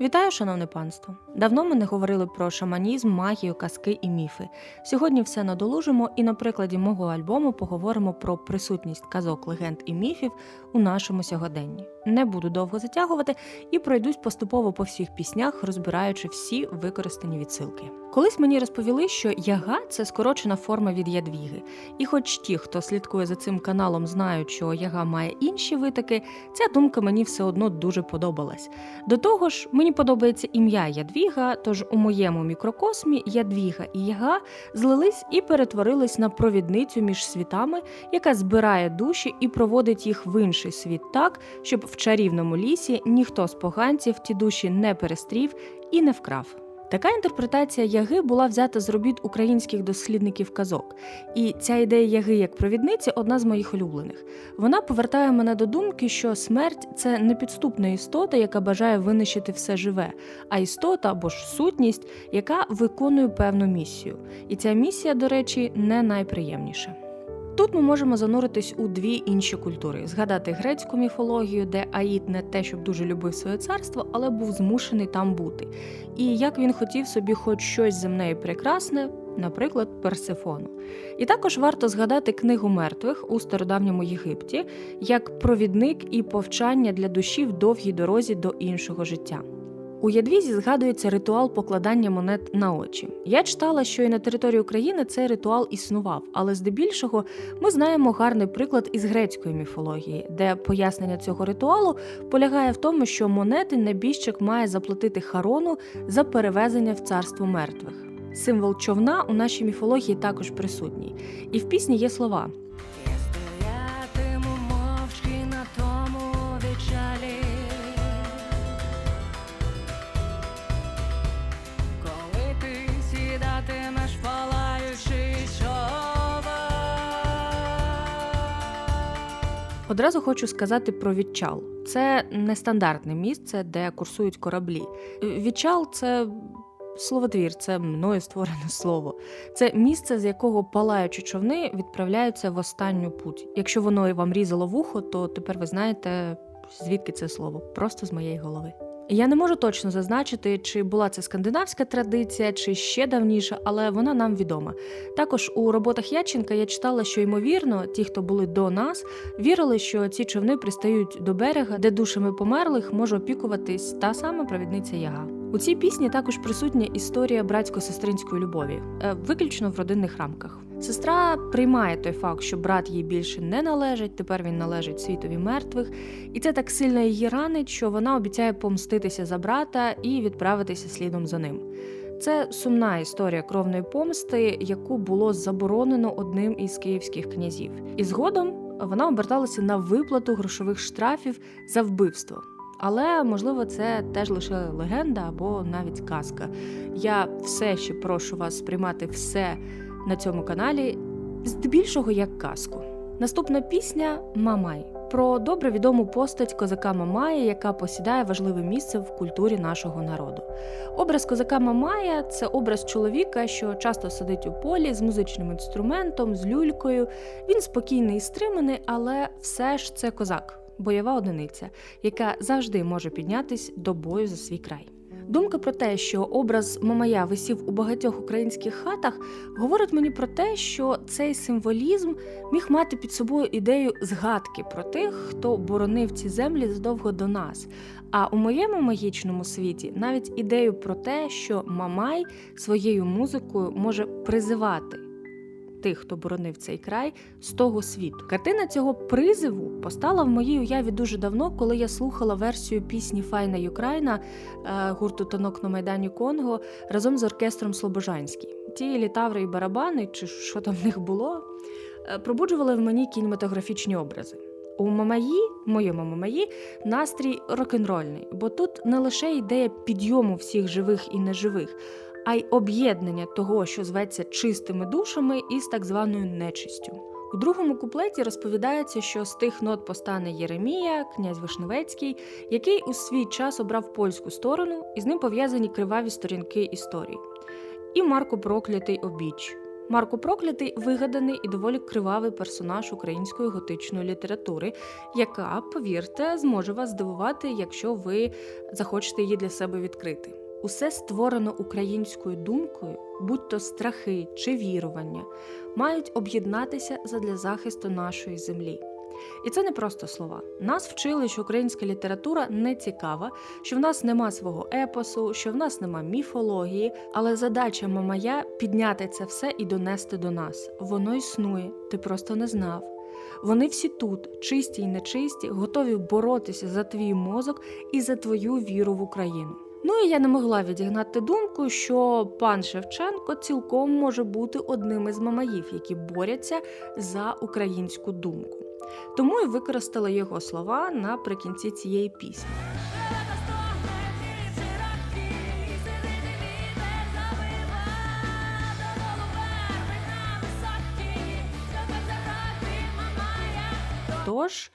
Вітаю, шановне панство! Давно ми не говорили про шаманізм, магію, казки і міфи. Сьогодні все надолужимо і на прикладі мого альбому поговоримо про присутність казок, легенд і міфів у нашому сьогоденні. Не буду довго затягувати і пройдусь поступово по всіх піснях, розбираючи всі використані відсилки. Колись мені розповіли, що яга це скорочена форма від ядвіги. І хоч ті, хто слідкує за цим каналом, знають, що яга має інші витоки, ця думка мені все одно дуже подобалась. До того ж, мені подобається ім'я Ядвіга, тож у моєму мікрокосмі Ядвіга і Яга злились і перетворились на провідницю між світами, яка збирає душі і проводить їх в інший світ так, щоб в чарівному лісі ніхто з поганців ті душі не перестрів і не вкрав. Така інтерпретація яги була взята з робіт українських дослідників казок, і ця ідея яги як провідниці одна з моїх улюблених. Вона повертає мене до думки, що смерть це не підступна істота, яка бажає винищити все живе, а істота або ж сутність, яка виконує певну місію. І ця місія, до речі, не найприємніша. Тут ми можемо зануритись у дві інші культури: згадати грецьку міфологію, де Аїд не те, щоб дуже любив своє царство, але був змушений там бути. І як він хотів собі хоч щось земне і прекрасне, наприклад, Персифону. І також варто згадати книгу мертвих у стародавньому Єгипті як провідник і повчання для душі в довгій дорозі до іншого життя. У Ядвізі згадується ритуал покладання монет на очі. Я читала, що і на території України цей ритуал існував, але здебільшого ми знаємо гарний приклад із грецької міфології, де пояснення цього ритуалу полягає в тому, що монети небіжчик має заплатити харону за перевезення в царство мертвих. Символ човна у нашій міфології також присутній, і в пісні є слова. Одразу хочу сказати про відчал. Це нестандартне місце, де курсують кораблі. Відчал це словотвір, це мною створене слово. Це місце, з якого палаючі човни відправляються в останню путь. Якщо воно вам різало вухо, то тепер ви знаєте, звідки це слово, просто з моєї голови. Я не можу точно зазначити, чи була це скандинавська традиція, чи ще давніша, але вона нам відома. Також у роботах Яченка я читала, що ймовірно, ті, хто були до нас, вірили, що ці човни пристають до берега, де душами померлих може опікуватись та сама провідниця Яга. У цій пісні також присутня історія братсько-сестринської любові, е, виключно в родинних рамках. Сестра приймає той факт, що брат їй більше не належить, тепер він належить світові мертвих, і це так сильно її ранить, що вона обіцяє помститися за брата і відправитися слідом за ним. Це сумна історія кровної помсти, яку було заборонено одним із київських князів. І згодом вона оберталася на виплату грошових штрафів за вбивство. Але можливо, це теж лише легенда або навіть казка. Я все ще прошу вас сприймати все на цьому каналі здебільшого як казку. Наступна пісня Мамай про добре відому постать козака Мамая, яка посідає важливе місце в культурі нашого народу. Образ козака Мамая це образ чоловіка, що часто сидить у полі з музичним інструментом, з люлькою. Він спокійний і стриманий, але все ж це козак, бойова одиниця, яка завжди може піднятись до бою за свій край. Думка про те, що образ Мамая висів у багатьох українських хатах, говорить мені про те, що цей символізм міг мати під собою ідею згадки про тих, хто боронив ці землі задовго до нас. А у моєму магічному світі навіть ідею про те, що Мамай своєю музикою може призивати тих, хто боронив цей край, з того світу. Картина цього призиву постала в моїй уяві дуже давно, коли я слухала версію пісні Файна Юкраїна е, гурту Танок на Майдані Конго разом з оркестром Слобожанський. Ті літаври і барабани, чи що там в них було, е, пробуджували в мені кінематографічні образи. У Мамаї, моєму Мамаї, настрій рок-н-рольний, бо тут не лише ідея підйому всіх живих і неживих, а й об'єднання того, що зветься чистими душами, із так званою нечистю. У другому куплеті розповідається, що з тих нот постане Єремія, князь Вишневецький, який у свій час обрав польську сторону, і з ним пов'язані криваві сторінки історії. І Марко Проклятий обіч. Марко Проклятий вигаданий і доволі кривавий персонаж української готичної літератури, яка, повірте, зможе вас здивувати, якщо ви захочете її для себе відкрити. Усе створено українською думкою, будь то страхи чи вірування, мають об'єднатися задля захисту нашої землі. І це не просто слова. Нас вчили, що українська література не цікава, що в нас нема свого епосу, що в нас нема міфології, але задача Мамая підняти це все і донести до нас. Воно існує, ти просто не знав. Вони всі тут, чисті й нечисті, готові боротися за твій мозок і за твою віру в Україну. Ну і я не могла відігнати думку, що пан Шевченко цілком може бути одним із мамаїв, які борються за українську думку. Тому і використала його слова наприкінці цієї пісні. Тож,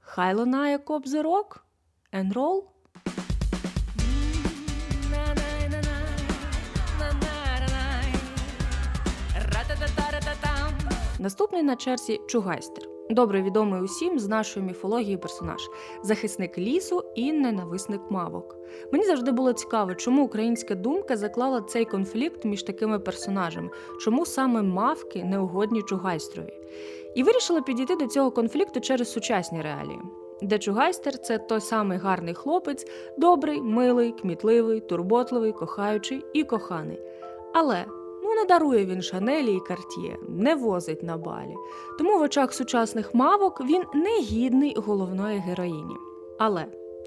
хай лунає кобзирок, енрол. Наступний на черзі Чугайстер. Добре відомий усім з нашої міфології персонаж, захисник лісу і ненависник мавок. Мені завжди було цікаво, чому українська думка заклала цей конфлікт між такими персонажами, чому саме мавки неугодні Чугайстрові. І вирішила підійти до цього конфлікту через сучасні реалії. Де Чугайстер це той самий гарний хлопець, добрий, милий, кмітливий, турботливий, кохаючий і коханий. Але не дарує він Шанелі і Картіє, не возить на балі. Тому в очах сучасних мавок він не гідний головної героїні. Але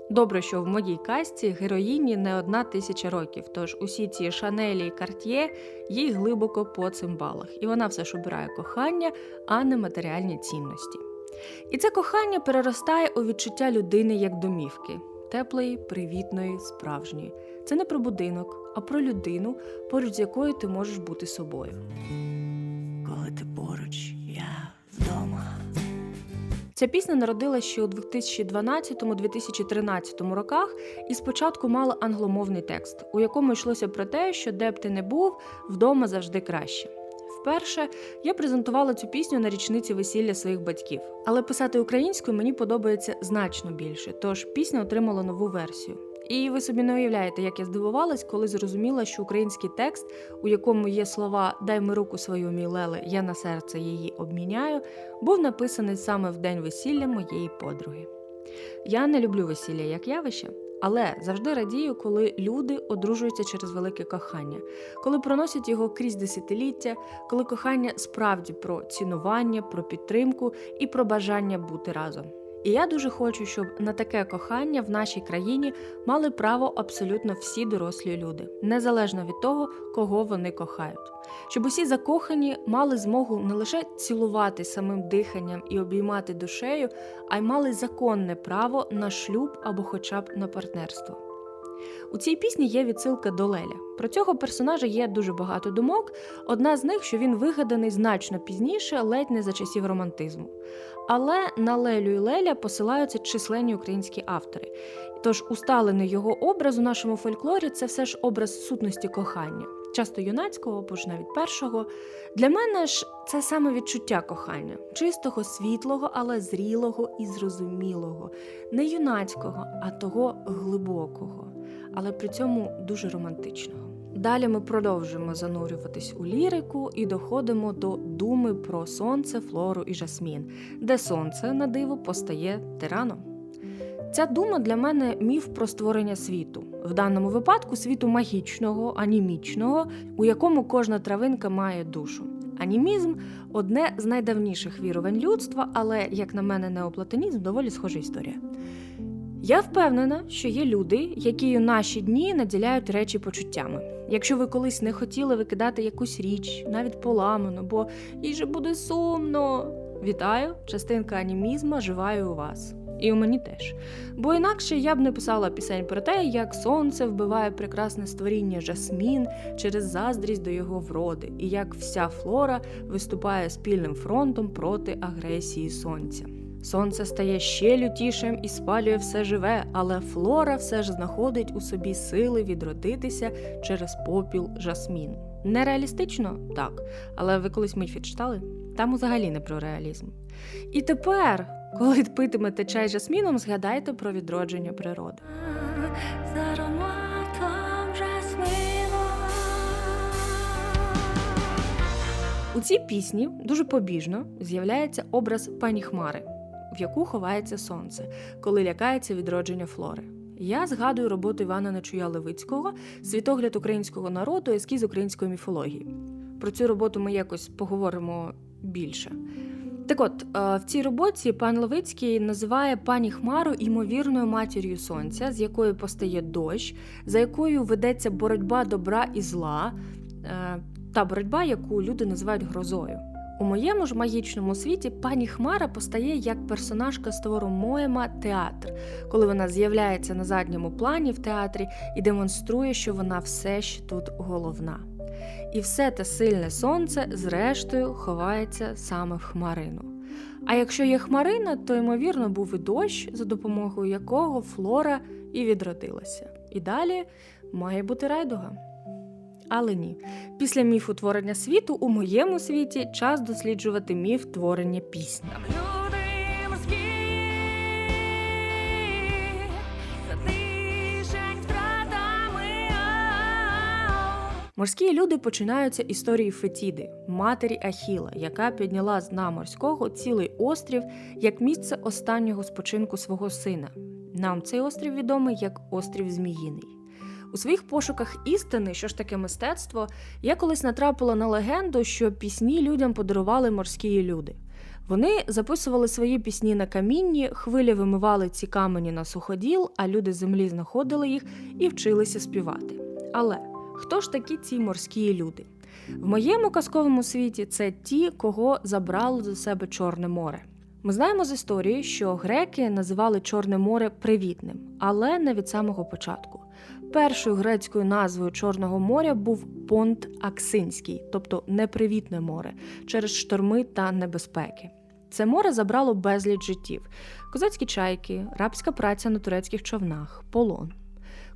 добре, що в моїй касті героїні не одна тисяча років, тож усі ці Шанелі і Картіє їй глибоко по цимбалах, і вона все ж обирає кохання, а не матеріальні цінності. І це кохання переростає у відчуття людини як домівки теплої, привітної, справжньої. Це не про будинок, а про людину, поруч з якою ти можеш бути собою. Коли ти поруч, я вдома. Ця пісня народилася ще у 2012-2013 роках і спочатку мала англомовний текст, у якому йшлося про те, що де б ти не був, вдома завжди краще. Вперше я презентувала цю пісню на річниці весілля своїх батьків, але писати українською мені подобається значно більше, тож пісня отримала нову версію. І ви собі не уявляєте, як я здивувалась, коли зрозуміла, що український текст, у якому є слова Дай ми руку свою мій леле, я на серце її обміняю, був написаний саме в день весілля моєї подруги. Я не люблю весілля як явище, але завжди радію, коли люди одружуються через велике кохання, коли проносять його крізь десятиліття, коли кохання справді про цінування, про підтримку і про бажання бути разом. І я дуже хочу, щоб на таке кохання в нашій країні мали право абсолютно всі дорослі люди, незалежно від того, кого вони кохають. Щоб усі закохані мали змогу не лише цілувати самим диханням і обіймати душею, а й мали законне право на шлюб або хоча б на партнерство. У цій пісні є відсилка до Леля. Про цього персонажа є дуже багато думок. Одна з них, що він вигаданий значно пізніше, ледь не за часів романтизму. Але на Лелю і Леля посилаються численні українські автори. Тож усталений його образ у нашому фольклорі це все ж образ сутності кохання, часто юнацького або ж навіть першого. Для мене ж це саме відчуття кохання, чистого, світлого, але зрілого і зрозумілого, не юнацького, а того глибокого, але при цьому дуже романтичного. Далі ми продовжуємо занурюватись у лірику і доходимо до думи про сонце, флору і жасмін, де сонце на диво постає тираном. Ця дума для мене міф про створення світу, в даному випадку світу магічного, анімічного, у якому кожна травинка має душу. Анімізм одне з найдавніших вірувань людства, але, як на мене, неоплатонізм доволі схожа історія. Я впевнена, що є люди, які у наші дні наділяють речі почуттями. Якщо ви колись не хотіли викидати якусь річ, навіть поламану, бо їй же буде сумно. Вітаю, частинка анімізма живає у вас. І у мені теж. Бо інакше я б не писала пісень про те, як сонце вбиває прекрасне створіння жасмін через заздрість до його вроди, і як вся флора виступає спільним фронтом проти агресії сонця. Сонце стає ще лютішим і спалює все живе, але флора все ж знаходить у собі сили відродитися через попіл жасміну. Нереалістично? Так. Але ви колись Міфід читали? Там взагалі не про реалізм. І тепер, коли питимете чай з жасміном, згадайте про відродження природи. У цій пісні дуже побіжно з'являється образ пані Хмари, в яку ховається сонце, коли лякається відродження флори. Я згадую роботу Івана Нечуя Левицького Світогляд українського народу, ескіз української міфології. Про цю роботу ми якось поговоримо більше. Так от, е, в цій роботі пан Левицький називає пані Хмару імовірною матір'ю сонця, з якої постає дощ, за якою ведеться боротьба добра і зла, е, та боротьба, яку люди називають грозою. У моєму ж магічному світі пані Хмара постає як персонажка з твору Моема театр, коли вона з'являється на задньому плані в театрі і демонструє, що вона все ще тут головна. І все те сильне сонце, зрештою, ховається саме в хмарину. А якщо є хмарина, то ймовірно був і дощ, за допомогою якого флора і відродилася. І далі має бути райдуга. Але ні, після міфу творення світу у моєму світі час досліджувати міф творення пісні. Морські, люди починаються історії Фетіди, матері Ахіла, яка підняла з дна морського цілий острів як місце останнього спочинку свого сина. Нам цей острів відомий як острів Зміїний. У своїх пошуках істини, що ж таке мистецтво, я колись натрапила на легенду, що пісні людям подарували морські люди. Вони записували свої пісні на камінні, хвилі вимивали ці камені на суходіл, а люди землі знаходили їх і вчилися співати. Але хто ж такі ці морські люди? В моєму казковому світі це ті, кого забрало до себе Чорне море. Ми знаємо з історії, що греки називали Чорне море привітним, але не від самого початку. Першою грецькою назвою Чорного моря був Понт Аксинський, тобто непривітне море, через шторми та небезпеки. Це море забрало безліч життів: козацькі чайки, рабська праця на турецьких човнах, полон.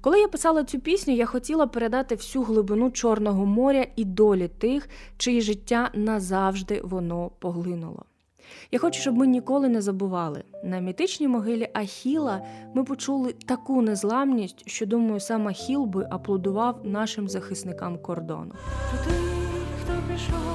Коли я писала цю пісню, я хотіла передати всю глибину Чорного моря і долі тих, чиї життя назавжди воно поглинуло. Я хочу, щоб ми ніколи не забували. На мітичній могилі Ахіла ми почули таку незламність, що думаю, сам Ахіл би аплодував нашим захисникам кордону. Хто пішов.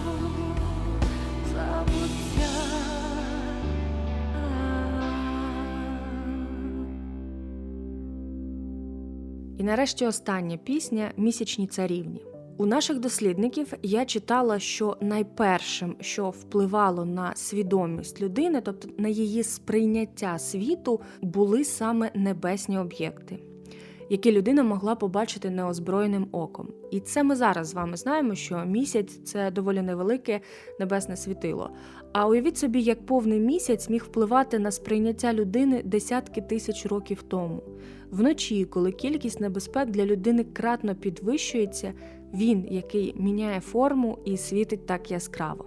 І нарешті остання пісня Місячні царівні. У наших дослідників я читала, що найпершим, що впливало на свідомість людини, тобто на її сприйняття світу, були саме небесні об'єкти, які людина могла побачити неозброєним оком. І це ми зараз з вами знаємо, що місяць це доволі невелике небесне світило. А уявіть собі, як повний місяць міг впливати на сприйняття людини десятки тисяч років тому. Вночі, коли кількість небезпек для людини кратно підвищується, він, який міняє форму і світить так яскраво.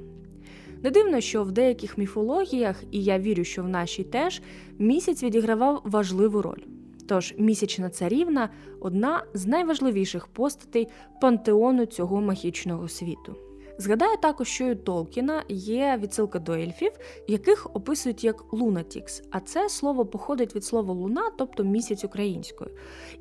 Не дивно, що в деяких міфологіях, і я вірю, що в нашій теж, місяць відігравав важливу роль. Тож місячна царівна одна з найважливіших постатей пантеону цього магічного світу. Згадаю також, що і у Толкіна є відсилка до ельфів, яких описують як лунатікс, а це слово походить від слова луна, тобто місяць українською.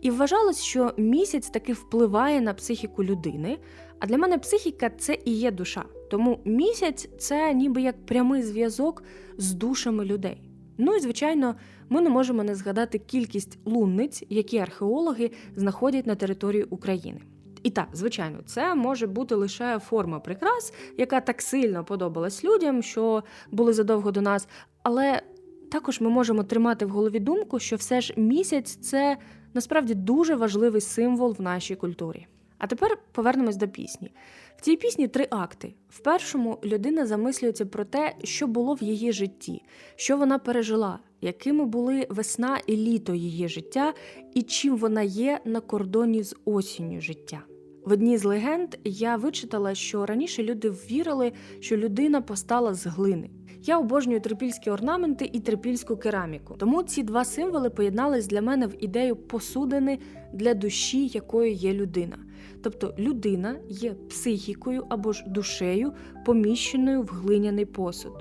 І вважалось, що місяць таки впливає на психіку людини. А для мене психіка це і є душа. Тому місяць це ніби як прямий зв'язок з душами людей. Ну і звичайно, ми не можемо не згадати кількість лунниць, які археологи знаходять на території України. І так, звичайно, це може бути лише форма прикрас, яка так сильно подобалась людям, що були задовго до нас. Але також ми можемо тримати в голові думку, що все ж місяць це насправді дуже важливий символ в нашій культурі. А тепер повернемось до пісні. В цій пісні три акти. В першому людина замислюється про те, що було в її житті, що вона пережила, якими були весна і літо її життя, і чим вона є на кордоні з осінню життя. В одній з легенд я вичитала, що раніше люди вірили, що людина постала з глини. Я обожнюю трипільські орнаменти і трипільську кераміку. Тому ці два символи поєднались для мене в ідею посудини для душі, якою є людина. Тобто людина є психікою або ж душею, поміщеною в глиняний посуд.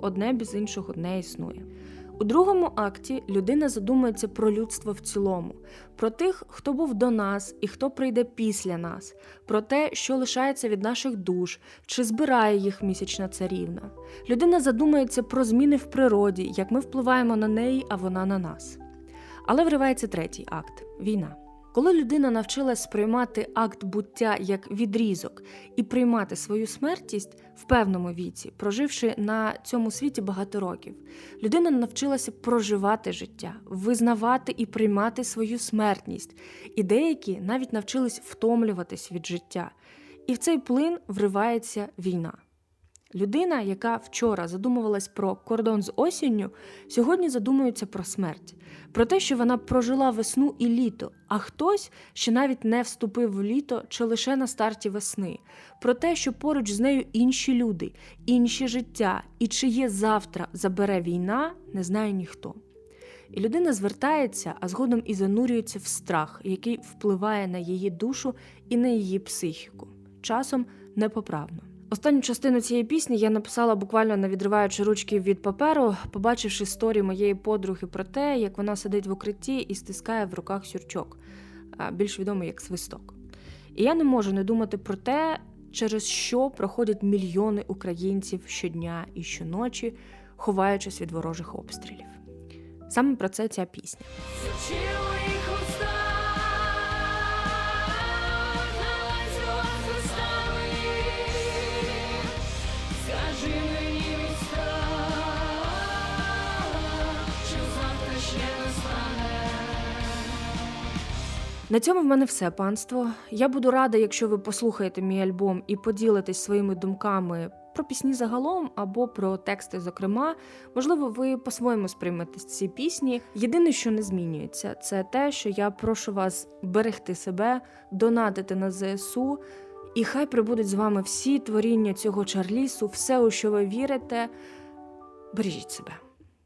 Одне без іншого не існує. У другому акті людина задумується про людство в цілому, про тих, хто був до нас і хто прийде після нас, про те, що лишається від наших душ, чи збирає їх місячна царівна. Людина задумується про зміни в природі, як ми впливаємо на неї, а вона на нас. Але вривається третій акт війна. Коли людина навчилась сприймати акт буття як відрізок і приймати свою смертність в певному віці, проживши на цьому світі багато років, людина навчилася проживати життя, визнавати і приймати свою смертність, і деякі навіть навчились втомлюватись від життя. І в цей плин вривається війна. Людина, яка вчора задумувалась про кордон з осінню, сьогодні задумується про смерть, про те, що вона прожила весну і літо, а хтось ще навіть не вступив в літо чи лише на старті весни, про те, що поруч з нею інші люди, інші життя, і чи є завтра забере війна, не знає ніхто. І людина звертається, а згодом і занурюється в страх, який впливає на її душу і на її психіку, часом непоправно. Останню частину цієї пісні я написала буквально не відриваючи ручки від паперу, побачивши сторі моєї подруги про те, як вона сидить в укритті і стискає в руках сюрчок, більш відомий як свисток. І я не можу не думати про те, через що проходять мільйони українців щодня і щоночі, ховаючись від ворожих обстрілів. Саме про це ця пісня. На цьому в мене все, панство. Я буду рада, якщо ви послухаєте мій альбом і поділитесь своїми думками про пісні загалом або про тексти, зокрема. Можливо, ви по-своєму сприймете ці пісні. Єдине, що не змінюється, це те, що я прошу вас берегти себе, донатити на ЗСУ. І хай прибудуть з вами всі творіння цього чарлісу, все, у що ви вірите. Бережіть себе.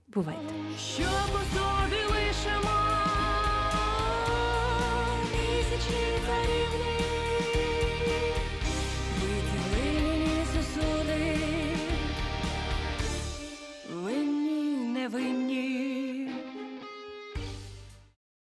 Бувайте! Що по собі лишимо наші царівні, виділи сосуди, винні, невинні.